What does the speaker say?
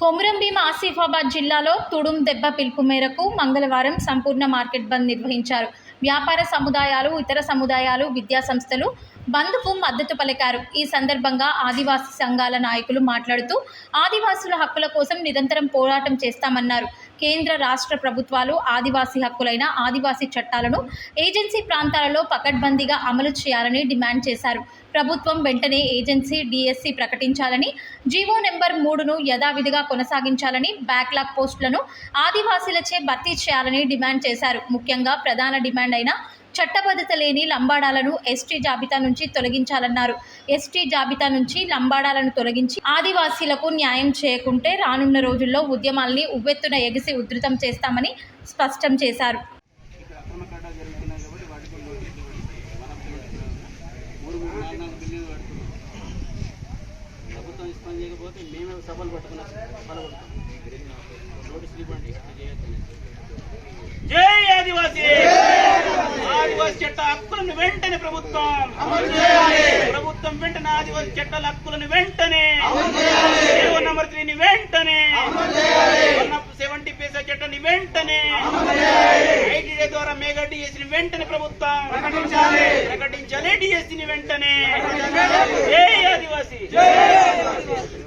కొమురంభీం ఆసిఫాబాద్ జిల్లాలో తుడుం దెబ్బ పిలుపు మేరకు మంగళవారం సంపూర్ణ మార్కెట్ బంద్ నిర్వహించారు. వ్యాపార సముదాయాలు ఇతర సముదాయాలు విద్యా సంస్థలు బంద్కు మద్దతు పలికారు. ఈ సందర్భంగా ఆదివాసీ సంఘాల నాయకులు మాట్లాడుతూ ఆదివాసుల హక్కుల కోసం నిరంతరం పోరాటం చేస్తామన్నారు. కేంద్ర రాష్ట్ర ప్రభుత్వాలు ఆదివాసీ హక్కులైన ఆదివాసీ చట్టాలను ఏజెన్సీ ప్రాంతాలలో పకడ్బందీగా అమలు చేయాలని డిమాండ్ చేశారు. ప్రభుత్వం వెంటనే ఏజెన్సీ డిఎస్సి ప్రకటించాలని జీవో నెంబర్ మూడును యథావిధిగా కొనసాగించాలని బ్యాక్లాగ్ పోస్టులను ఆదివాసీలచే భర్తీ చేయాలని డిమాండ్ చేశారు. ముఖ్యంగా ప్రధాన డిమాండ్ అయిన చట్టబద్ధత లేని లంబాడాలను ఎస్టీ జాబితా నుంచి తొలగించాలన్నారు. ఎస్టీ జాబితా నుంచి లంబాడాలను తొలగించి ఆదివాసీలకు న్యాయం చేయకుంటే రానున్న రోజుల్లో ఉద్యమాల్ని ఉవ్వెత్తున ఎగిసి ఉధృతం చేస్తామని స్పష్టం చేశారు. చేయకపోతే మేమే సభలు పట్టుకున్నాం. నోటీసులు ఇవ్వండి. జై ఆదివాసీ. ఆదివాసీ. చట్ట హక్కులను వెంటనే ప్రభుత్వం. ప్రభుత్వం వెంటనే ఆదివాసీ చట్టాల హక్కులను వెంటనే. నంబర్ త్రీని వెంటనే. సెవెంటీ పైసా చట్టాన్ని వెంటనే. ఐటీడీ ద్వారా మెగా డిఎస్ని వెంటనే ప్రభుత్వం. ప్రకటించాలి. ప్రకటించాలి. డిఎస్సిని వెంటనే.